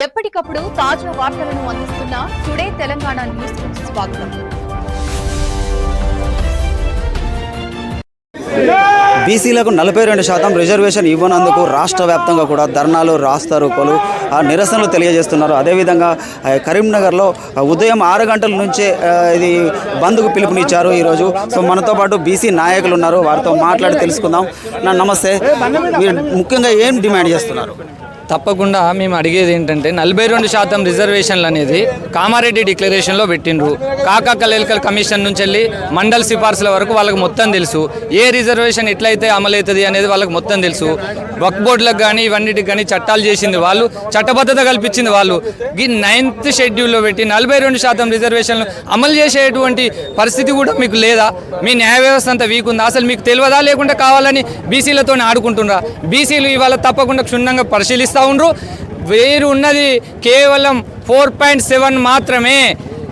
ఎప్పటికప్పుడు తాజా వార్తలను అందిస్తున్న టుడే తెలంగాణ న్యూస్ స్వాగతం. బీసీలకు నలభై రెండు శాతం రిజర్వేషన్ ఇవ్వనందుకు రాష్ట్ర వ్యాప్తంగా కూడా ధర్నాలు రాస్తారోకోలు ఆ, నిరసనలు తెలియజేస్తున్నారు. అదేవిధంగా కరీంనగర్లో ఉదయం ఆరు గంటల నుంచే ఇది బంద్కు పిలుపునిచ్చారు ఈరోజు. సో మనతో పాటు బీసీ నాయకులు ఉన్నారు. వారితో మాట్లాడి తెలుసుకుందాం. నా నమస్తే. మీరు ముఖ్యంగా ఏం డిమాండ్ చేస్తున్నారు? తప్పకుండా మేము అడిగేది ఏంటంటే నలభై రెండు శాతం రిజర్వేషన్లు అనేది కామారెడ్డి డిక్లరేషన్లో పెట్టిండ్రు. కాకా కమిషన్ నుంచి వెళ్ళి మండల్ సిఫార్సుల వరకు వాళ్ళకి మొత్తం తెలుసు. ఏ రిజర్వేషన్ ఎట్లయితే అమలవుతుంది అనేది వాళ్ళకి మొత్తం తెలుసు. వక్ బోర్డులకు కానీ ఇవన్నిటికి కానీ చట్టాలు చేసింది వాళ్ళు చట్టబద్ధత కల్పించింది వాళ్ళు. ఈ నైన్త్ షెడ్యూల్లో పెట్టి నలభై రెండు శాతం రిజర్వేషన్లు అమలు చేసేటువంటి పరిస్థితి కూడా మీకు లేదా? మీ న్యాయ వ్యవస్థ అంతా వీక్ ఉందా? అసలు మీకు తెలియదా? లేకుండా కావాలని బీసీలతో ఆడుకుంటున్నారా? బీసీలు ఇవాళ తప్పకుండా క్షుణ్ణంగా పరిశీలిస్తూ ఉండరు. వేరు ఉన్నది కేవలం ఫోర్ పాయింట్ సెవెన్ మాత్రమే.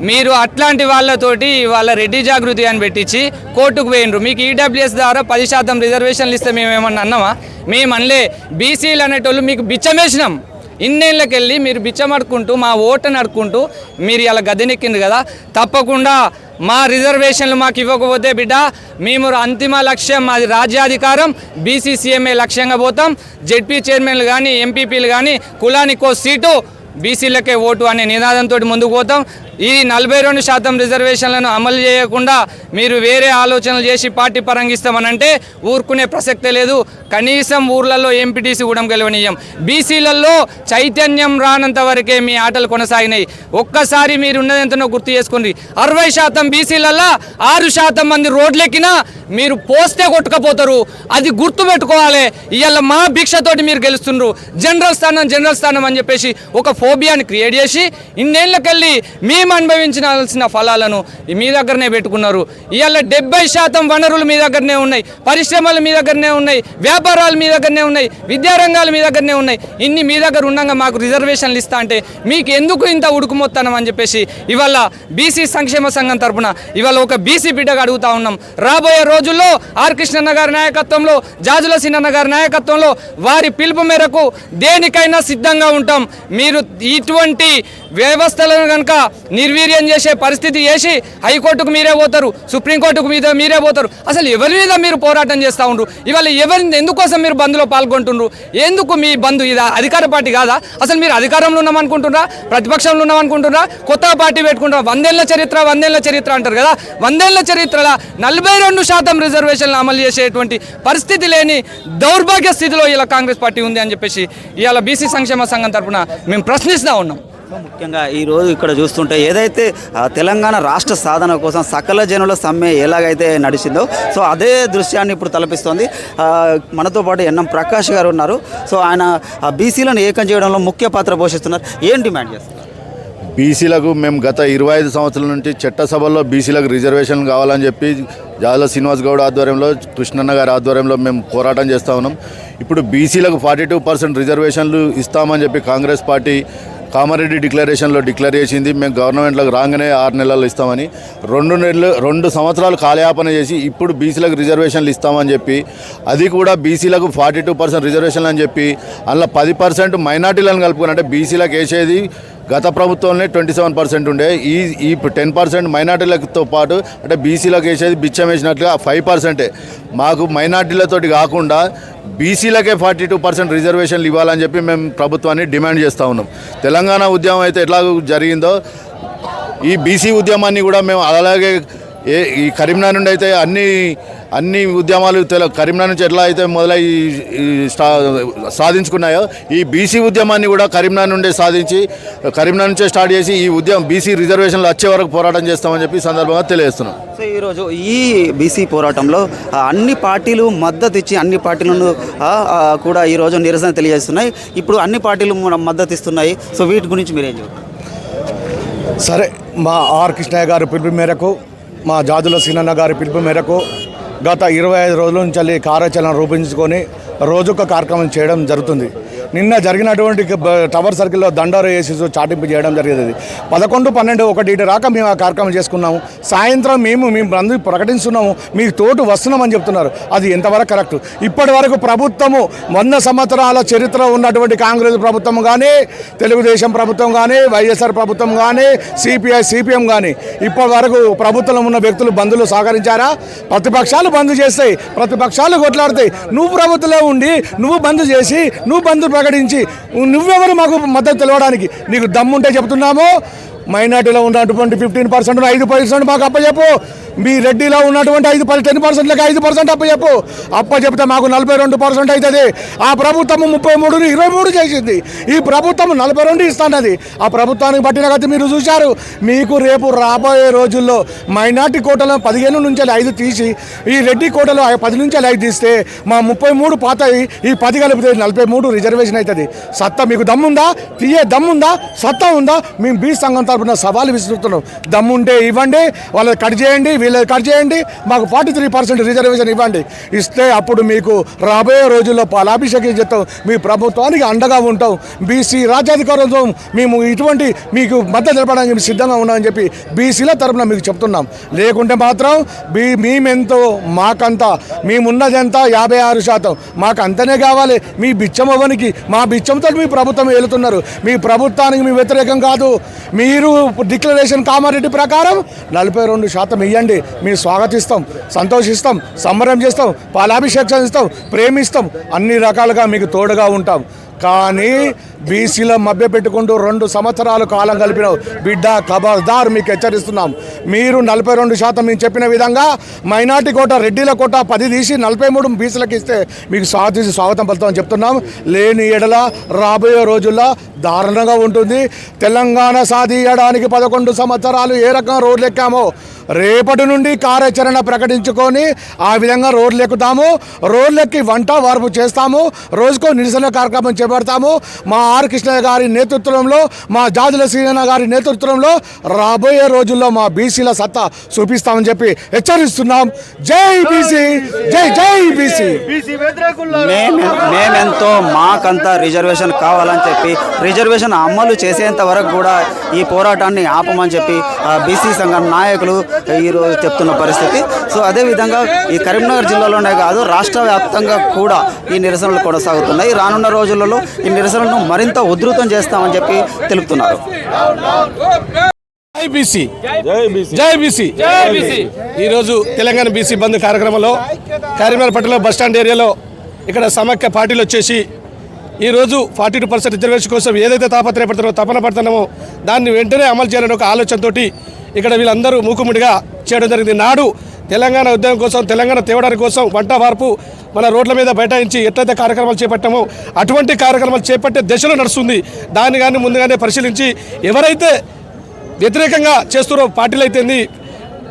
మీరు అట్లాంటి వాళ్ళతోటి వాళ్ళ రెడ్డి జాగృతి అని పెట్టించి కోర్టుకు పోయినరు. మీకు ఈడబ్ల్యూఎస్ ద్వారా పది శాతం రిజర్వేషన్లు ఇస్తే మేము ఏమన్నా అన్నామా? మేము అనలే. బీసీలు అనేటోళ్ళు మీకు బిచ్చమేసినాం. ఇన్నేళ్ళకెళ్ళి మీరు బిచ్చమడుకుంటూ మా ఓటని అడుకుంటూ మీరు ఇలా గదినెక్కింది కదా? తప్పకుండా మా రిజర్వేషన్లు మాకు ఇవ్వకపోతే బిడ్డ మేము అంతిమ లక్ష్యం మాది రాజ్యాధికారం. బీసీసీఎంఏ లక్ష్యంగా పోతాం. జెడ్పీ చైర్మన్లు కానీ ఎంపీపీలు కానీ కులానికో సీటు బీసీలకే ఓటు అనే నినాదంతో ముందుకు పోతాం. ఈ నలభై రెండు శాతం రిజర్వేషన్లను అమలు చేయకుండా మీరు వేరే ఆలోచనలు చేసి పార్టీ పరంగిస్తామనంటే ఊరుకునే ప్రసక్తే లేదు. కనీసం ఊర్లలో ఎంపీటీసీ కూడా గెలవనీయం. బీసీలలో చైతన్యం రానంత వరకే మీ ఆటలు కొనసాగినాయి. ఒక్కసారి మీరు ఉన్నదెంతనో గుర్తు చేసుకోండి. అరవై శాతం బీసీలల్లో ఆరు శాతం మంది రోడ్లెక్కినా మీరు పోస్తే కొట్టుకపోతారు. అది గుర్తుపెట్టుకోవాలి ఇవాళ మా భిక్షతోటి మీరు గెలుస్తుండ్రు. జనరల్ స్థానం జనరల్ స్థానం అని చెప్పేసి ఒక ఫోబియాని క్రియేట్ చేసి ఇన్నేళ్ళకెళ్ళి మేము అనుభవించాల్సిన ఫలాలను మీ దగ్గరనే పెట్టుకున్నారు. ఇవాళ డెబ్బై శాతం వనరులు మీ దగ్గరనే ఉన్నాయి. పరిశ్రమలు మీ దగ్గరనే ఉన్నాయి. వ్యాపారాలు మీ దగ్గరనే ఉన్నాయి. విద్యారంగాలు మీ దగ్గరనే ఉన్నాయి. ఇన్ని మీ దగ్గర ఉండగా మాకు రిజర్వేషన్లు ఇస్తా అంటే మీకు ఎందుకు ఇంత ఉడుకుమొత్తానం అని చెప్పేసి ఇవాళ బీసీ సంక్షేమ సంఘం తరఫున ఇవాళ ఒక బీసీ బిడ్డగా అడుగుతా ఉన్నాం. రాబోయే రోజుల్లో ఆర్ కృష్ణన్న గారి నాయకత్వంలో జాజుల సిన్నన్న గారి నాయకత్వంలో వారి పిలుపు మేరకు దేనికైనా సిద్ధంగా ఉంటాం. మీరు ఇటువంటి వ్యవస్థలను కనుక నిర్వీర్యం చేసే పరిస్థితి చేసి హైకోర్టుకు మీరే పోతారు సుప్రీంకోర్టుకు మీద మీరే పోతారు. అసలు ఎవరి మీద మీరు పోరాటం చేస్తూ ఉండరు? ఇవాళ ఎవరి ఎందుకోసం మీరు బంద్లో పాల్గొంటుండ్రు? ఎందుకు మీ బంధు ఇది అధికార పార్టీ కాదా? అసలు మీరు అధికారంలో ఉన్నామనుకుంటున్నారా ప్రతిపక్షంలో ఉన్నామనుకుంటున్నారా కొత్త పార్టీ పెట్టుకుంటారా? వందేళ్ళ చరిత్ర వందేళ్ళ చరిత్ర అంటారు కదా? వందేళ్ళ చరిత్రలో నలభై రెండు శాతం రిజర్వేషన్లు అమలు చేసేటువంటి పరిస్థితి లేని దౌర్భాగ్య స్థితిలో ఇలా కాంగ్రెస్ పార్టీ ఉంది అని చెప్పేసి ఇవాళ బీసీ సంక్షేమ సంఘం తరఫున మేము ప్రశ్నిస్తూ ఉన్నాం. ముఖ్యంగా ఈరోజు ఇక్కడ చూస్తుంటే ఏదైతే తెలంగాణ రాష్ట్ర సాధన కోసం సకల జనుల సమ్మె ఎలాగైతే నడిచిందో సో అదే దృశ్యాన్ని ఇప్పుడు తలపిస్తోంది. మనతో పాటు ఎన్ఎం ప్రకాష్ గారు ఉన్నారు. సో ఆయన ఆ, బీసీలను ఏకం చేయడంలో ముఖ్య పాత్ర పోషిస్తున్నారు. ఏం డిమాండ్ చేస్తున్నారు? బీసీలకు మేము గత ఇరవై ఐదు సంవత్సరాల నుంచి చట్టసభల్లో బీసీలకు రిజర్వేషన్ కావాలని చెప్పి జాల శ్రీనివాస్ గౌడ్ ఆధ్వర్యంలో కృష్ణన్న గారి ఆధ్వర్యంలో మేము పోరాటం చేస్తూ ఉన్నాం. ఇప్పుడు బీసీలకు ఫార్టీ టూ పర్సెంట్ రిజర్వేషన్లు ఇస్తామని చెప్పి కాంగ్రెస్ పార్టీ కామారెడ్డి డిక్లరేషన్లో డిక్లేర్ చేసింది. మేము గవర్నమెంట్లోకి రాగానే ఆరు నెలలు ఇస్తామని రెండు నెలలు రెండు సంవత్సరాలు కాలయాపన చేసి ఇప్పుడు బీసీలకు రిజర్వేషన్లు ఇస్తామని చెప్పి అది కూడా బీసీలకు ఫార్టీ టూ పర్సెంట్ రిజర్వేషన్లు అని చెప్పి అందులో పది పర్సెంట్ మైనార్టీలను కలుపుకుని అంటే బీసీలకు వేసేది గత ప్రభుత్వంలోనే ట్వంటీ సెవెన్ పర్సెంట్ ఉండే. ఈ ఈ టెన్ పర్సెంట్ మైనార్టీలతో పాటు అంటే బీసీలకు వేసేది బిచ్చం వేసినట్లుగా ఫైవ్ పర్సెంటే. మాకు మైనార్టీలతోటి కాకుండా బీసీలకే ఫార్టీ టూ పర్సెంట్ రిజర్వేషన్లు ఇవ్వాలని చెప్పి మేము ప్రభుత్వాన్ని డిమాండ్ చేస్తూ ఉన్నాం. తెలంగాణ ఉద్యమం అయితే ఎట్లా జరిగిందో ఈ బీసీ ఉద్యమాన్ని కూడా మేము అలాగే ఏ ఈ కరీంనగర్ నుండి అయితే అన్ని అన్ని ఉద్యమాలు తెల కరీంనగర్ నుంచి ఎట్లా అయితే మొదలై సాధించుకున్నాయో ఈ బీసీ ఉద్యమాన్ని కూడా కరీంనగర్ నుండే సాధించి కరీంనగర్ నుంచే స్టార్ట్ చేసి ఈ ఉద్యమం బీసీ రిజర్వేషన్లు వచ్చే వరకు పోరాటం చేస్తామని చెప్పి ఈ సందర్భంగా తెలియజేస్తున్నాం. సో ఈరోజు ఈ బీసీ పోరాటంలో అన్ని పార్టీలు మద్దతు ఇచ్చి అన్ని పార్టీలను కూడా ఈరోజు నిరసన తెలియజేస్తున్నాయి. ఇప్పుడు అన్ని పార్టీలు మన మద్దతు ఇస్తున్నాయి. సో వీటి గురించి మీరేం చెబుతారు? సరే మా ఆర్ కృష్ణయ్య గారి పిలుపు మేరకు మా జాజుల సీనన్న గారి పిలుపు మేరకు గత ఇరవై ఐదు రోజుల నుంచి కార్యాచరణ రూపొందించుకొని రోజొక కార్యక్రమం చేయడం జరుగుతుంది. నిన్న జరిగినటువంటి టవర్ సర్కిల్లో దండారు వేసి చాటింపు చేయడం జరిగేది. పదకొండు పన్నెండు ఒకటి ఇటు రాక మేము ఆ కార్యక్రమం చేసుకున్నాము. సాయంత్రం మేము మేము అందరూ ప్రకటిస్తున్నాము మీకు తోటు వస్తున్నామని చెప్తున్నారు. అది ఎంతవరకు కరెక్ట్? ఇప్పటి వరకు ప్రభుత్వము వంద సంవత్సరాల చరిత్ర ఉన్నటువంటి కాంగ్రెస్ ప్రభుత్వం కానీ తెలుగుదేశం ప్రభుత్వం కానీ వైఎస్ఆర్ ప్రభుత్వం కానీ సిపిఐ సిపిఎం కానీ ఇప్పటి వరకు ప్రభుత్వంలో ఉన్న వ్యక్తులు బంధులు సహకరించారా? ప్రతిపక్షాలు బంద్ చేస్తాయి. ప్రతిపక్షాలు కొట్లాడతాయి. నువ్వు ప్రభుత్వంలో ఉండి నువ్వు బంద్ చేసి నువ్వు బంధు ప్రకటించి నువ్వెవరు మాకు మద్దతు తెలవడానికి? నీకు దమ్ముంటే చెప్తున్నాము. మైనార్టీలో ఉన్నటువంటి ఫిఫ్టీన్ పర్సెంట్ ఐదు పర్సెంట్ మాకు అప్పచెప్పు. మీ రెడ్డిలో ఉన్నటువంటి ఐదు టెన్ పర్సెంట్లకి ఐదు పర్సెంట్ అప్పచెప్పు అప్ప చెప్తే మాకు నలభై రెండు పర్సెంట్ అవుతుంది. ఆ ప్రభుత్వం ముప్పై మూడుని ఇరవై మూడు చేసింది. ఈ ప్రభుత్వం నలభై రెండు ఇస్తానది ఆ ప్రభుత్వానికి పట్టిన గతి మీరు చూశారు. మీకు రేపు రాబోయే రోజుల్లో మైనార్టీ కోటలో పదిహేను నుంచి ఐదు తీసి ఈ రెడ్డి కోటలో పది నుంచి ఐదు తీస్తే మా ముప్పై మూడు పాతాయి ఈ పది కలిపితే నలభై మూడు రిజర్వేషన్ అవుతుంది. సత్తా మీకు దమ్ముందా? తీయే దమ్ముందా? సత్తా ఉందా? మేము బీ సంఘం తరపున సవాలు విసురుతున్నాం. దమ్ముంటే ఇవ్వండి వాళ్ళని కట్ చేయండి వీళ్ళకి కట్ చేయండి మాకు ఫార్టీ త్రీ పర్సెంట్ రిజర్వేషన్ ఇవ్వండి. ఇస్తే అప్పుడు మీకు రాబోయే రోజుల్లో పాలాభిషేకం చేస్తాం. మీ ప్రభుత్వానికి అండగా ఉంటాం. బీసీ రాజ్యాధికారంతో మేము ఇటువంటి మీకు మద్దతు తెలపడానికి మేము సిద్ధంగా ఉన్నామని చెప్పి బీసీల తరపున మీకు చెప్తున్నాం. లేకుంటే మాత్రం బీ మేమెంతో మాకంతా మేమున్నదంతా యాభై ఆరు శాతం. మాకు అంతనే కావాలి. మీ బిచ్చమవ్వనికి మా బిచ్చంతో మీ ప్రభుత్వం వెళుతున్నారు మీ ప్రభుత్వానికి మీ వ్యతిరేకం కాదు. మీరు డిక్లరేషన్ కామారెడ్డి ప్రకారం నలభై రెండు శాతం ఇవ్వండి మేము స్వాగతిస్తాం సంతోషిస్తాం సంబరం చేస్తాం పాలాభిషేకం ఇస్తాం ప్రేమిస్తాం అన్ని రకాలుగా మీకు తోడుగా ఉంటాం. కానీ బీసీలో మభ్య పెట్టుకుంటూ రెండు సంవత్సరాలు కాలం కలిపిన బిడ్డ ఖబర్దార్ మీకు హెచ్చరిస్తున్నాం. మీరు నలభై రెండు శాతం మేము చెప్పిన విధంగా మైనార్టీ కోట రెడ్డిల కోట పది తీసి నలభై మూడు బీసీలకు ఇస్తే మీకు స్వాగతించి స్వాగతం పలుతామని చెప్తున్నాం. లేని ఎడల రాబోయే రోజుల్లో దారుణంగా ఉంటుంది. తెలంగాణ సాధించడానికి పదకొండు సంవత్సరాలు ఏ రకంగా రోడ్లు ఎక్కామో రేపటి నుండి కార్యాచరణ ప్రకటించుకొని ఆ విధంగా రోడ్లు ఎక్కుతాము రోడ్లెక్కి వంట వార్పు చేస్తాము. రోజుకో నిరసన కార్యక్రమం చేపడతాము. మా ఆర్ కృష్ణయ్య గారి నేతృత్వంలో మా జాజుల శ్రీనన్న గారి నేతృత్వంలో రాబోయే రోజుల్లో మా బీసీల సత్తా చూపిస్తామని చెప్పి హెచ్చరిస్తున్నాం. జై బీసీ జై జై బీసీ. మేము మేమెంతో మాకంతా రిజర్వేషన్ కావాలని చెప్పి రిజర్వేషన్ అమలు చేసేంత వరకు కూడా ఈ పోరాటాన్ని ఆపమని చెప్పి బీసీ సంఘం నాయకులు ఈరోజు చెప్తున్న పరిస్థితి. సో అదేవిధంగా ఈ కరీంనగర్ జిల్లాలోనే కాదు రాష్ట్ర వ్యాప్తంగా కూడా ఈ నిరసనలు కొనసాగుతున్నాయి. రానున్న రోజులలో ఈ నిరసనలను మరింత ఉధృతం చేస్తామని చెప్పి తెలుపుతున్నారు. జై బీసీ. జై బీసీ. ఈరోజు తెలంగాణ బీసీ బంద్ కార్యక్రమంలో కరీంనగర్ పట్టణంలో బస్టాండ్ ఏరియాలో ఇక్కడ సమాఖ్య పార్టీలు వచ్చేసి ఈరోజు ఫార్టీ టూ పర్సెంట్ రిజర్వేషన్ కోసం ఏదైతే తాపత్రయపడుతున్నారో తపన పడుతున్నామో దాన్ని వెంటనే అమలు చేయాలని ఒక ఆలోచనతోటి ఇక్కడ వీళ్ళందరూ మూకుముడిగా చేయడం జరిగింది. నాడు తెలంగాణ ఉద్యమం కోసం తెలంగాణ తేవడానికి కోసం వంట వార్పు మన రోడ్ల మీద బైఠాయించి ఎట్లయితే కార్యక్రమాలు చేపట్టామో అటువంటి కార్యక్రమాలు చేపట్టే దశలో నడుస్తుంది. దాన్ని కానీ ముందుగానే పరిశీలించి ఎవరైతే వ్యతిరేకంగా చేస్తున్నారో పార్టీలు అయితేంది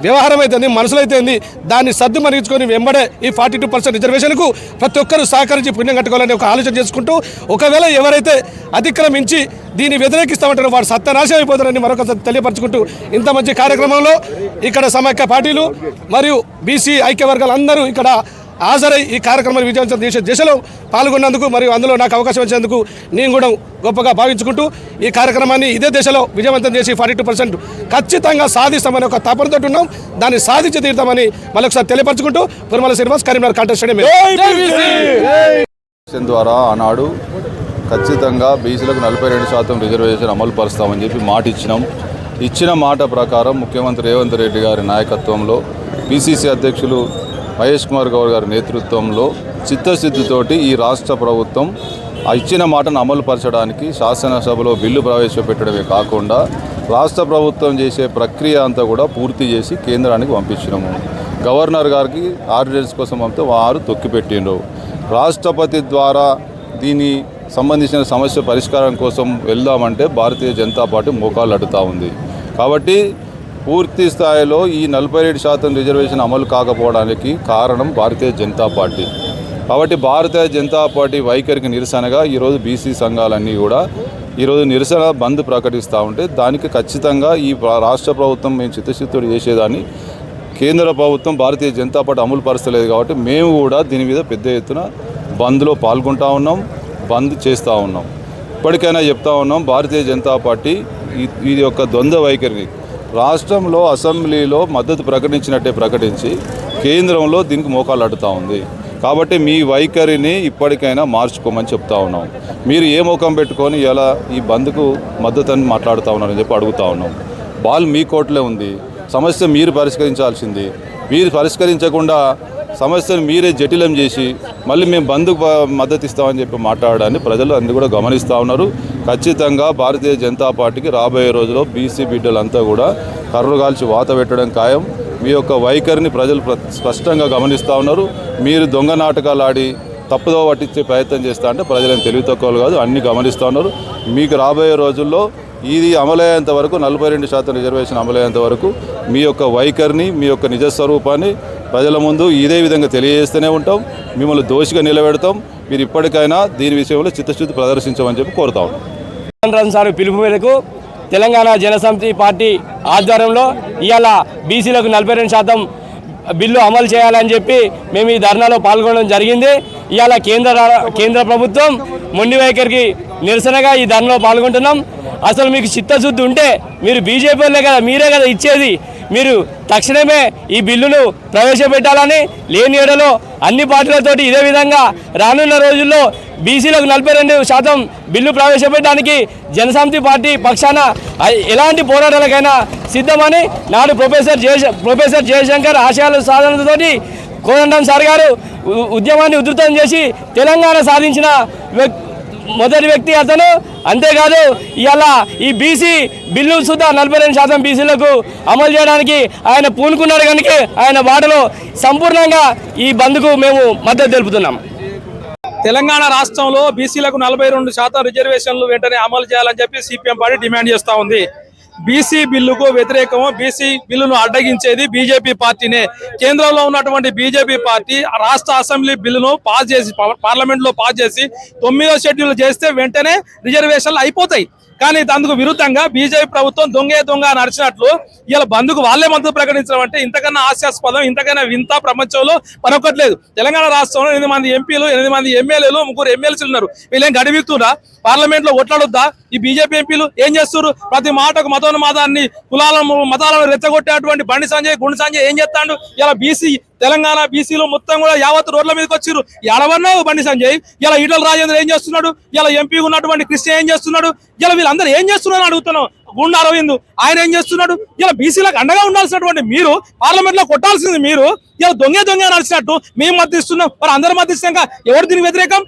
వ్యవహారం మనసులో అయితే అయితేంది దాన్ని సర్దు మరిగించుకొని వెంబడే ఈ ఫార్టీ టూ పర్సెంట్ రిజర్వేషన్కు ప్రతి ఒక్కరూ సహకరించి పుణ్యం కట్టుకోవాలని ఒక ఆలోచన చేసుకుంటూ ఒకవేళ ఎవరైతే అతిక్రమించి దీన్ని వ్యతిరేకిస్తామంటారో వాడు సత్యనాశం అయిపోతారని మరొకసారి తెలియపరచుకుంటూ ఇంత మంచి కార్యక్రమంలో ఇక్కడ సమైక్య పార్టీలు మరియు బీసీ ఐక్య వర్గాలు అందరూ ఇక్కడ హాజరై ఈ కార్యక్రమాన్ని విజయవంతం చేసే దిశలో పాల్గొన్నందుకు మరియు అందులో నాకు అవకాశం ఇచ్చినందుకు నేను కూడా గొప్పగా భావించుకుంటూ ఈ కార్యక్రమాన్ని ఇదే దిశలో విజయవంతం చేసి ఫార్టీ టూ పర్సెంట్ ఖచ్చితంగా సాధిస్తామని ఒక తపనతో ఉన్నాం. దాన్ని సాధించి తీరుతామని మరొకసారి తెలియపరచుకుంటూ పురమల శ్రీనివాస్ కరీంనగర్ కాంటెస్ట్ ద్వారా ఆనాడు ఖచ్చితంగా బీసీలకు నలభై రెండు శాతం రిజర్వేషన్ అమలు పరుస్తామని చెప్పి మాట ఇచ్చినాం. ఇచ్చిన మాట ప్రకారం ముఖ్యమంత్రి రేవంత్ రెడ్డి గారి నాయకత్వంలో పిసిసి అధ్యక్షులు మహేష్ కుమార్ గౌడ్ గారి నేతృత్వంలో చిత్తశుద్ధితోటి ఈ రాష్ట్ర ప్రభుత్వం ఇచ్చిన మాటను అమలు పరచడానికి శాసనసభలో బిల్లు ప్రవేశపెట్టడమే కాకుండా రాష్ట్ర ప్రభుత్వం చేసే ప్రక్రియ అంతా కూడా పూర్తి చేసి కేంద్రానికి పంపించినాము. గవర్నర్ గారికి ఆర్డినెన్స్ కోసం పంపితే వారు తొక్కిపెట్టిండ్రు. రాష్ట్రపతి ద్వారా దీని సంబంధించిన సమస్య పరిష్కారం కోసం వెళ్దామంటే భారతీయ జనతా పార్టీ మోకాలు అడుగుతూ ఉంది. కాబట్టి పూర్తి స్థాయిలో ఈ నలభై ఏడు శాతం రిజర్వేషన్ అమలు కాకపోవడానికి కారణం భారతీయ జనతా పార్టీ. కాబట్టి భారతీయ జనతా పార్టీ వైఖరికి నిరసనగా ఈరోజు బీసీ సంఘాలన్నీ కూడా ఈరోజు నిరసన బంద్ ప్రకటిస్తూ ఉంటే దానికి ఖచ్చితంగా ఈ రాష్ట్ర ప్రభుత్వం మేము చిత్తశుద్ధుడు చేసేదాన్ని. కేంద్ర ప్రభుత్వం భారతీయ జనతా పార్టీ అమలు పరచలేదు కాబట్టి మేము కూడా దీని మీద పెద్ద ఎత్తున బంద్లో పాల్గొంటా ఉన్నాం బంద్ చేస్తూ ఉన్నాం. ఇప్పటికైనా చెప్తా ఉన్నాం భారతీయ జనతా పార్టీ ఈ- ఇది యొక్క ద్వంద్వ వైఖరిని రాష్ట్రంలో అసెంబ్లీలో మద్దతు ప్రకటించినట్టే ప్రకటించి కేంద్రంలో దీనికి మోకాలడుతూ ఉంది. కాబట్టి మీ వైఖరిని ఇప్పటికైనా మార్చుకోమని చెప్తా ఉన్నాం. మీరు ఏ ముఖం పెట్టుకొని ఎలా ఈ బంద్కు మద్దతు అని మాట్లాడుతూ ఉన్నారని చెప్పి అడుగుతా ఉన్నాం. బాల్ మీ కోర్టులో ఉంది. సమస్య మీరు పరిష్కరించాల్సింది. మీరు పరిష్కరించకుండా సమస్యను మీరే జటిలం చేసి మళ్ళీ మేము బంధుకు మద్దతు ఇస్తామని చెప్పి మాట్లాడడాన్ని ప్రజలు అన్ని కూడా గమనిస్తూ ఉన్నారు. ఖచ్చితంగా భారతీయ జనతా పార్టీకి రాబోయే రోజుల్లో బీసీ బిడ్డలంతా కూడా కర్రు కాల్చి వాత పెట్టడం ఖాయం. మీ యొక్క వైఖరిని ప్రజలు ప్ర- స్పష్టంగా గమనిస్తూ ఉన్నారు. మీరు దొంగ నాటకాలు ఆడి తప్పుదో పట్టించే ప్రయత్నం చేస్తా అంటే ప్రజలను తెలివి తక్కువలు కాదు అన్ని గమనిస్తూ ఉన్నారు. మీకు రాబోయే రోజుల్లో ఇది అమలయ్యేంత వరకు నలభై రెండు శాతం రిజర్వేషన్ అమలయ్యేంత వరకు మీ యొక్క వైఖరిని మీ యొక్క నిజస్వరూపాన్ని ప్రజల ముందు ఇదే విధంగా తెలియజేస్తూనే ఉంటాం. మిమ్మల్ని దోషిగా నిలబెడతాం. మీరు ఇప్పటికైనా దీని విషయంలో చిత్తశుద్ధి ప్రదర్శించమని చెప్పి కోరుతా ఉన్నాం. సార్ పిలుపు మేరకు తెలంగాణ జనసమితి పార్టీ ఆధ్వర్యంలో ఇవాళ బీసీలకు నలభై రెండు శాతం బిల్లు అమలు చేయాలని చెప్పి మేము ఈ ధర్నాలో పాల్గొనడం జరిగింది. ఇవాళ కేంద్ర కేంద్ర ప్రభుత్వం మొండి వైఖరికి నిరసనగా ఈ ధర్నాలో పాల్గొంటున్నాం. అసలు మీకు చిత్తశుద్ధి ఉంటే మీరు బీజేపీ వాళ్ళే కదా మీరే కదా ఇచ్చేది. మీరు తక్షణమే ఈ బిల్లును ప్రవేశపెట్టాలని లేని ఏడలో అన్ని పార్టీలతోటి ఇదే విధంగా రానున్న రోజుల్లో బీసీలకు నలభై రెండు శాతం బిల్లు ప్రవేశపెట్టడానికి జనసమితి పార్టీ పక్షాన ఎలాంటి పోరాటాలకైనా సిద్ధమని నాడు ప్రొఫెసర్ జయ ప్రొఫెసర్ జయశంకర్ ఆశయాల సాధనతోటి కోదండం సార్ గారు ఉద్యమాన్ని ఉధృతం చేసి తెలంగాణ సాధించిన వ్యక్తి మొదటి వ్యక్తి అతను. అంతేకాదు ఇవాళ ఈ బీసీ బిల్లు సుద్ధా నలభై రెండు శాతం బీసీలకు అమలు చేయడానికి ఆయన పూనుకున్నాడు కనుక ఆయన వాటలో సంపూర్ణంగా ఈ బంద్కు మేము మద్దతు తెలుపుతున్నాం. తెలంగాణ రాష్ట్రంలో బీసీలకు నలభై రెండు శాతం రిజర్వేషన్లు వెంటనే అమలు చేయాలని చెప్పి సిపిఎం పార్టీ డిమాండ్ చేస్తూ ఉంది. బీసీ బిల్లుకు వ్యతిరేకము బీసీ బిల్లును అడ్డగించేది బీజేపీ పార్టీనే. కేంద్రంలో ఉన్నటువంటి బీజేపీ పార్టీ రాష్ట్ర అసెంబ్లీ బిల్లును పాస్ చేసి పార్లమెంట్లో పాస్ చేసి తొమ్మిదో షెడ్యూల్ చేస్తే వెంటనే రిజర్వేషన్లు అయిపోతాయి. కానీ అందుకు విరుద్ధంగా బీజేపీ ప్రభుత్వం దొంగే దొంగ నడిచినట్లు ఇలా బంధుకు వాళ్ళే మద్దతు ప్రకటించడం అంటే ఇంతకన్నా హాస్యాస్పదం ఇంతకన్నా వింత ప్రపంచంలో మరొకట్లేదు తెలంగాణ రాష్ట్రంలో ఎనిమిది మంది ఎంపీలు ఎనిమిది మంది ఎమ్మెల్యేలు ముగ్గురు ఎమ్మెల్సీలు ఉన్నారు. వీళ్ళేం గడివిస్తున్నా పార్లమెంట్లో ఈ బీజేపీ ఎంపీలు ఏం చేస్తారు ప్రతి మాటకు మతోన్మాదాన్ని కులాలను మతాలను రెచ్చగొట్టేటువంటి బండి సంజయ్ గుండు సంజయ్ ఏం చేస్తాడు? ఇలా బీసీ తెలంగాణ బీసీలు మొత్తం కూడా యావత్ రోడ్ల మీదకి వచ్చిర్రు. ఎడవన్నావు బండి సంజయ్? ఇలా ఈటల రాజేంద్ర ఏం చేస్తున్నాడు? ఇలా ఎంపీ ఉన్నటువంటి కృష్ణ ఏం చేస్తున్నాడు? ఇలా వీళ్ళందరూ ఏం చేస్తున్నారు అడుగుతున్నాం అడుగుతున్నావు? గుండా అరవింద్ ఆయన ఏం చేస్తున్నాడు? ఇలా బీసీలకు అండగా ఉండాల్సినటువంటి మీరు పార్లమెంట్లో కొట్టాల్సింది మీరు ఇలా దొంగ దొంగ నడిచినట్టు మేము మద్దతిస్తున్నాం. మరి అందరూ మద్దతిస్తాక ఎవరు దీనికి వ్యతిరేకం?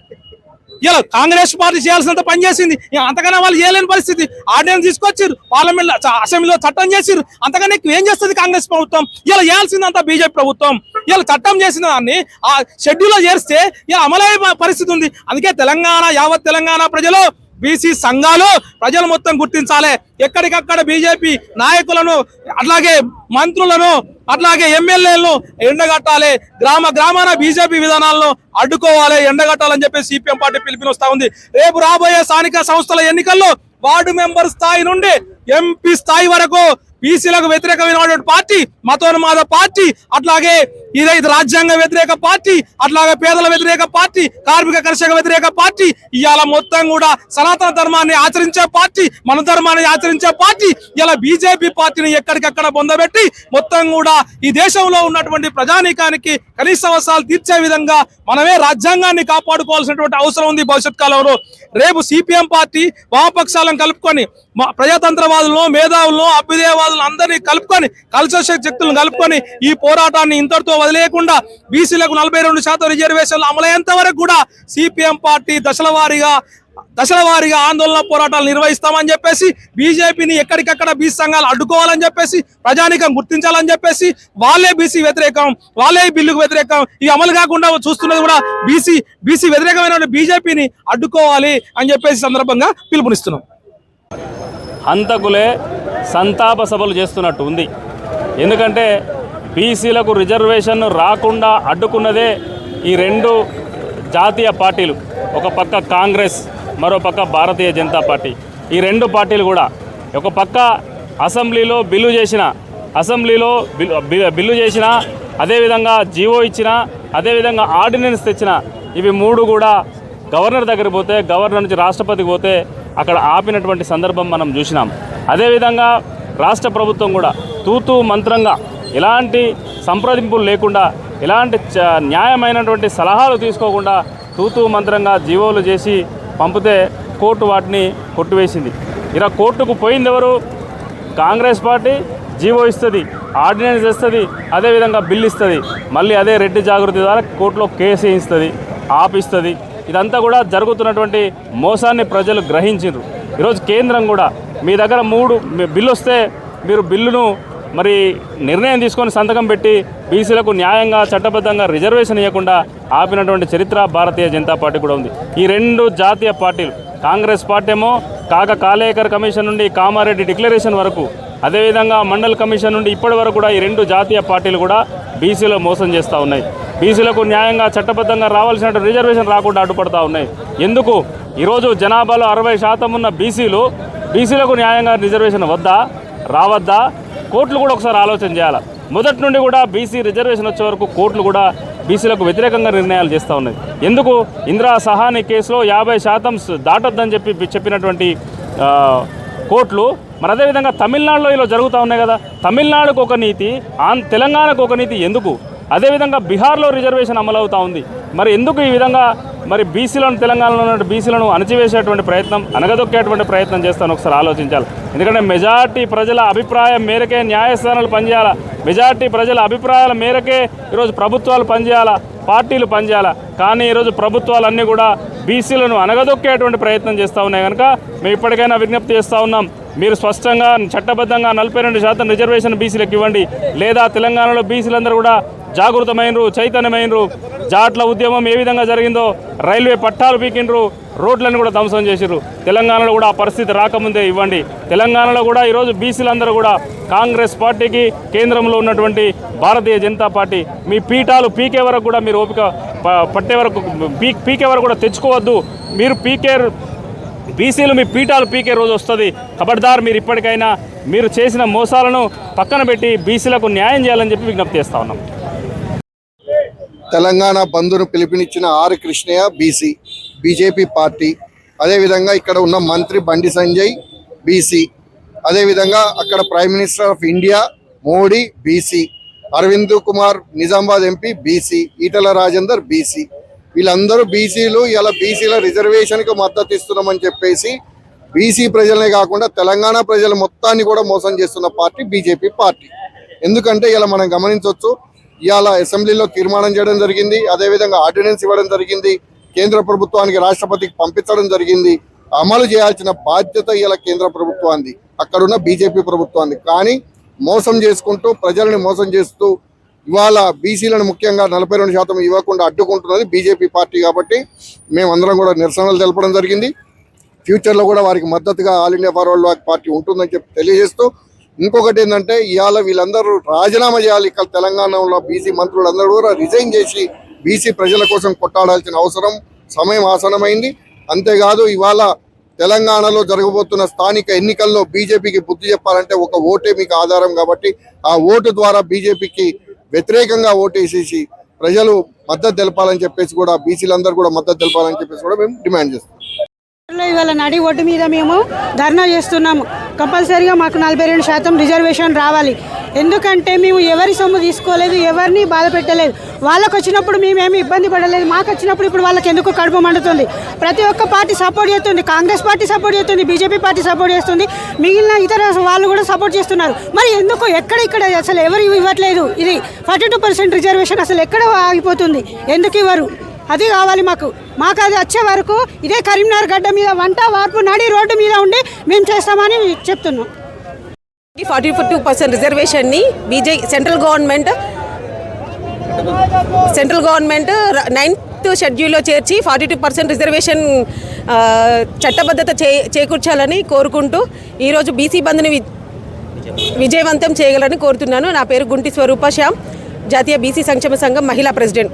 ఇలా కాంగ్రెస్ పార్టీ చేయాల్సినంత పని చేసింది. అంతకన్నా వాళ్ళు చేయలేని పరిస్థితి. ఆర్డినెన్స్ తీసుకొచ్చారు పార్లమెంట్ అసెంబ్లీలో చట్టం చేసిరు అంతకన్నా ఏం చేస్తుంది కాంగ్రెస్ ప్రభుత్వం? ఇలా చేయాల్సిందంతా బీజేపీ ప్రభుత్వం. ఇలా చట్టం చేసిన దాన్ని ఆ షెడ్యూల్లో చేరిస్తే చేస్తే ఇలా అమలయ్యే పరిస్థితి ఉంది. అందుకే తెలంగాణ యావత్ తెలంగాణ ప్రజలు బీసీ సంఘాలు ప్రజలు మొత్తం గుర్తించాలి. ఎక్కడికక్కడ బీజేపీ నాయకులను అట్లాగే మంత్రులను అట్లాగే ఎమ్మెల్యేలను ఎండగట్టాలి. గ్రామ గ్రామాన బీజేపీ విధానాలను అడ్డుకోవాలి ఎండగట్టాలని చెప్పి సిపిఎం పార్టీ పిలుపునిస్తా ఉంది. రేపు రాబోయే స్థానిక సంస్థల ఎన్నికల్లో వార్డు మెంబర్ స్థాయి నుండి ఎంపీ స్థాయి వరకు బీసీలకు వ్యతిరేకమైనటువంటి పార్టీ మతోన్మాద పార్టీ అట్లాగే ఇదైతే రాజ్యాంగ వ్యతిరేక పార్టీ అట్లాగే పేదల వ్యతిరేక పార్టీ కార్మిక కర్షక వ్యతిరేక పార్టీ ఇవాళ మొత్తం కూడా సనాతన ధర్మాన్ని ఆచరించే పార్టీ మన ధర్మాన్ని ఆచరించే పార్టీ ఇలా బీజేపీ పార్టీని ఎక్కడికక్కడ పొందబెట్టి మొత్తం కూడా ఈ దేశంలో ఉన్నటువంటి ప్రజానీకానికి కనీస అవసరాలు తీర్చే విధంగా మనమే రాజ్యాంగాన్ని కాపాడుకోవాల్సినటువంటి అవసరం ఉంది భవిష్యత్ కాలంలో. రేపు సిపిఎం పార్టీ వామపక్షాలను కలుపుకొని ప్రజాతంత్రవాదులను మేధావులను అభ్యుదయవాదులను అందరినీ కలుపుకొని కల్చర్ శక్తులను కలుపుకొని ఈ పోరాటాన్ని ఇంతటితో వదిలేయకుండా బీసీలకు నలభై రెండు శాతం రిజర్వేషన్లు అమలయ్యేంత వరకు కూడా సిపిఎం పార్టీ దశల వారీగా దశల వారీగా ఆందోళన పోరాటాలు నిర్వహిస్తామని చెప్పేసి బీజేపీని ఎక్కడికక్కడ బీసీ సంఘాలు అడ్డుకోవాలని చెప్పేసి ప్రజానికం గుర్తించాలని చెప్పేసి వాళ్ళే బీసీ వ్యతిరేకం వాళ్ళే బిల్లుకు వ్యతిరేకం. ఇవి అమలు కాకుండా చూస్తున్నది కూడా బీసీ బీసీ వ్యతిరేకమైన బీజేపీని అడ్డుకోవాలి అని చెప్పేసి సందర్భంగా పిలుపునిస్తున్నాం. హంతకులే సంతాప సభలు చేస్తున్నట్టు ఉంది. ఎందుకంటే బీసీలకు రిజర్వేషన్ రాకుండా అడ్డుకున్నదే ఈ రెండు జాతీయ పార్టీలు. ఒక పక్క కాంగ్రెస్ మరో పక్క భారతీయ జనతా పార్టీ. ఈ రెండు పార్టీలు కూడా ఒక పక్క అసెంబ్లీలో బిల్లు చేసిన అసెంబ్లీలో బిల్లు బిల్లు చేసిన అదేవిధంగా జీవో ఇచ్చిన అదేవిధంగా ఆర్డినెన్స్ తెచ్చిన ఇవి మూడు కూడా గవర్నర్ దగ్గర పోతే గవర్నర్ నుంచి రాష్ట్రపతికి పోతే అక్కడ ఆపినటువంటి సందర్భం మనం చూసినాం. అదేవిధంగా రాష్ట్ర ప్రభుత్వం కూడా తూతూ మంత్రంగా ఎలాంటి సంప్రదింపులు లేకుండా ఎలాంటి న్యాయమైనటువంటి సలహాలు తీసుకోకుండా తూతూ మంత్రంగా జీవోలు చేసి పంపితే కోర్టు వాటిని కొట్టివేసింది. ఇలా కోర్టుకు పోయింది ఎవరు కాంగ్రెస్ పార్టీ జీవో ఇస్తుంది ఆర్డినెన్స్ ఇస్తుంది అదేవిధంగా బిల్ ఇస్తుంది. మళ్ళీ అదే రెడ్డి జాగృతి ద్వారా కోర్టులో కేసు వేయిస్తుంది ఆపిస్తుంది. ఇదంతా కూడా జరుగుతున్నటువంటి మోసాన్ని ప్రజలు గ్రహించారు ఈరోజు కేంద్రం కూడా మీ దగ్గర మూడు మీ- బిల్లు వస్తే మీరు బిల్లును మరి నిర్ణయం తీసుకొని సంతకం పెట్టి బీసీలకు న్యాయంగా చట్టబద్ధంగా రిజర్వేషన్ ఇవ్వకుండా ఆపినటువంటి చరిత్ర భారతీయ జనతా పార్టీ కూడా ఉంది. ఈ రెండు జాతీయ పార్టీలు కాంగ్రెస్ పార్టీ ఏమో కాక కాలేకర్ కమిషన్ నుండి కామారెడ్డి డిక్లరేషన్ వరకు అదేవిధంగా మండల్ కమిషన్ నుండి ఇప్పటి వరకు కూడా ఈ రెండు జాతీయ పార్టీలు కూడా బీసీలో మోసం చేస్తూ ఉన్నాయి. బీసీలకు న్యాయంగా చట్టబద్ధంగా రావాల్సిన రిజర్వేషన్ రాకుండా అడ్డుపడతా ఉన్నాయి. ఎందుకు? ఈరోజు జనాభాలో అరవై శాతం ఉన్న బీసీలు బీసీలకు న్యాయంగా రిజర్వేషన్ వద్దా? రావద్దా? కోర్టులు కూడా ఒకసారి ఆలోచన చేయాలి? మొదటి నుండి కూడా బీసీ రిజర్వేషన్ వచ్చే వరకు కోర్టులు కూడా బీసీలకు వ్యతిరేకంగా నిర్ణయాలు చేస్తూ ఉన్నాయి. ఎందుకు? ఇందిరా సహాని కేసులో యాభై శాతం దాటొద్దని చెప్పి చెప్పినటువంటి ఆ, కోర్టులు మరి అదేవిధంగా తమిళనాడులో ఇలా జరుగుతూ ఉన్నాయి కదా? తమిళనాడుకు ఒక నీతి ఆన్ తెలంగాణకు ఒక నీతి ఎందుకు? అదేవిధంగా బీహార్లో రిజర్వేషన్ అమలవుతూ ఉంది. మరి ఎందుకు ఈ విధంగా మరి బీసీలను తెలంగాణలో ఉన్న బీసీలను అణచివేసేటువంటి ప్రయత్నం అనగదొక్కేటువంటి ప్రయత్నం చేస్తాను ఒకసారి ఆలోచించాలి. ఎందుకంటే మెజార్టీ ప్రజల అభిప్రాయం మేరకే న్యాయస్థానాలు పనిచేయాలా? మెజార్టీ ప్రజల అభిప్రాయాల మేరకే ఈరోజు ప్రభుత్వాలు పనిచేయాలా? పార్టీలు పనిచేయాలా? కానీ ఈరోజు ప్రభుత్వాలన్నీ కూడా బీసీలను అనగదొక్కేటువంటి ప్రయత్నం చేస్తూ ఉన్నాయి కనుక మేము ఇప్పటికైనా విజ్ఞప్తి చేస్తూ ఉన్నాం. మీరు స్పష్టంగా చట్టబద్ధంగా నలభై రెండు శాతం రిజర్వేషన్ బీసీలకు ఇవ్వండి. లేదా తెలంగాణలో బీసీలందరూ కూడా జాగృతమైనరు చైతన్యమైనరు జాట్ల ఉద్యమం ఏ విధంగా జరిగిందో రైల్వే పట్టాలు పీకిండ్రు రోడ్లను కూడా ధ్వంసం చేసిర్రు. తెలంగాణలో కూడా ఆ పరిస్థితి రాకముందే ఇవ్వండి. తెలంగాణలో కూడా ఈరోజు బీసీలందరూ కూడా కాంగ్రెస్ పార్టీకి కేంద్రంలో ఉన్నటువంటి భారతీయ జనతా పార్టీ మీ పీఠాలు పీకే వరకు కూడా మీరు ఓపిక ప- పట్టే వరకు పీ పీకే వరకు కూడా తెచ్చుకోవద్దు. మీరు పీకే బీసీలు మీ పీఠాలు పీకే రోజు వస్తుంది. కబడ్దార్ మీరు ఇప్పటికైనా మీరు చేసిన మోసాలను పక్కన పెట్టి బీసీలకు న్యాయం చేయాలని చెప్పి విజ్ఞప్తి చేస్తా ఉన్నాం. తెలంగాణ బంధును పిలుపునిచ్చిన R Krishnaiah BC BJP party. అదేవిధంగా ఇక్కడ ఉన్న మంత్రి బండి సంజయ్ బీసీ. అదేవిధంగా అక్కడ prime minister of India Modi BC. Arvind Kumar Nizamabad MP BC. Etela Rajender BC. వీళ్ళందరూ బీసీలు ఇలా బీసీల రిజర్వేషన్కి మద్దతు ఇస్తున్నామని చెప్పేసి బీసీ ప్రజలనే కాకుండా తెలంగాణ ప్రజల మొత్తాన్ని కూడా మోసం చేస్తున్న పార్టీ బీజేపీ పార్టీ. ఎందుకంటే ఇలా మనం గమనించవచ్చు ఇవాళ అసెంబ్లీలో తీర్మానం చేయడం జరిగింది. అదేవిధంగా ఆర్డినెన్స్ ఇవ్వడం జరిగింది. కేంద్ర ప్రభుత్వానికి రాష్ట్రపతికి పంపించడం జరిగింది. అమలు చేయాల్సిన బాధ్యత ఇలా కేంద్ర ప్రభుత్వాన్ని అక్కడున్న బీజేపీ ప్రభుత్వాన్ని కానీ మోసం చేసుకుంటూ ప్రజల్ని మోసం చేస్తూ ఇవాళ బీసీలను ముఖ్యంగా నలభై రెండు శాతం ఇవ్వకుండా అడ్డుకుంటున్నది బీజేపీ పార్టీ కాబట్టి మేమందరం కూడా నిరసనలు తెలపడం జరిగింది. ఫ్యూచర్లో కూడా వారికి మద్దతుగా ఆల్ ఇండియా ఫార్వర్డ్ పార్టీ ఉంటుందని చెప్పి తెలియజేస్తూ ఇంకొకటి ఏంటంటే ఇవాళ వీళ్ళందరూ రాజీనామా చేయాలి. ఇక్కడ తెలంగాణలో బీసీ మంత్రులందరూ కూడా రిజైన్ చేసి బీసీ ప్రజల కోసం కొట్టాడాల్సిన అవసరం సమయం ఆసనమైంది. అంతేకాదు ఇవాళ తెలంగాణలో జరగబోతున్న స్థానిక ఎన్నికల్లో బీజేపీకి బుద్ధి చెప్పాలంటే ఒక ఓటే మీకు ఆధారం కాబట్టి ఆ ఓటు ద్వారా బీజేపీకి వ్యతిరేకంగా ఓటేసేసి ప్రజలు మద్దతు తెలపాలని చెప్పేసి కూడా బీసీలందరూ కూడా మద్దతు తెలపాలని చెప్పేసి కూడా మేము డిమాండ్ చేస్తాం ఇవాళ నడి ఒడ్డు మీద మేము ధర్నా చేస్తున్నాము. కంపల్సరీగా మాకు నలభై రెండు శాతం రిజర్వేషన్ రావాలి. ఎందుకంటే మేము ఎవరి సొమ్ము తీసుకోలేదు ఎవరిని బాధ పెట్టలేదు. వాళ్ళకు వచ్చినప్పుడు మేమేమి ఇబ్బంది పడలేదు మాకు వచ్చినప్పుడు ఇప్పుడు వాళ్ళకి ఎందుకు కడుపు మండుతుంది? ప్రతి ఒక్క పార్టీ సపోర్ట్ చేస్తుంది కాంగ్రెస్ పార్టీ సపోర్ట్ చేస్తుంది బీజేపీ పార్టీ సపోర్ట్ చేస్తుంది మిగిలిన ఇతర వాళ్ళు కూడా సపోర్ట్ చేస్తున్నారు. మరి ఎందుకు ఎక్కడ ఇక్కడ అసలు ఎవరు ఇవ్వట్లేదు? ఇది ఫార్టీ టూ పర్సెంట్ రిజర్వేషన్ అసలు ఎక్కడ ఆగిపోతుంది? ఎందుకు ఇవ్వరు? అది కావాలి మాకు. మాకు అది వచ్చే వరకు ఇదే కరీంనగర్ గడ్డ మీద వంట వార్పు నడి రోడ్డు మీద ఉండి మేము చేస్తామని చెప్తున్నాం. ఫార్టీ టూ పర్సెంట్ రిజర్వేషన్ని బీజే central government central government ninth షెడ్యూల్లో చేర్చి ఫార్టీ టూ పర్సెంట్ రిజర్వేషన్ చట్టబద్ధత చే చేకూర్చాలని కోరుకుంటూ ఈరోజు బీసీ బంద్ని విజయవంతం చేయగలని కోరుతున్నాను. నా పేరు గుంటి స్వరూప శ్యామ్ జాతీయ బీసీ సంక్షేమ సంఘం మహిళా ప్రెసిడెంట్.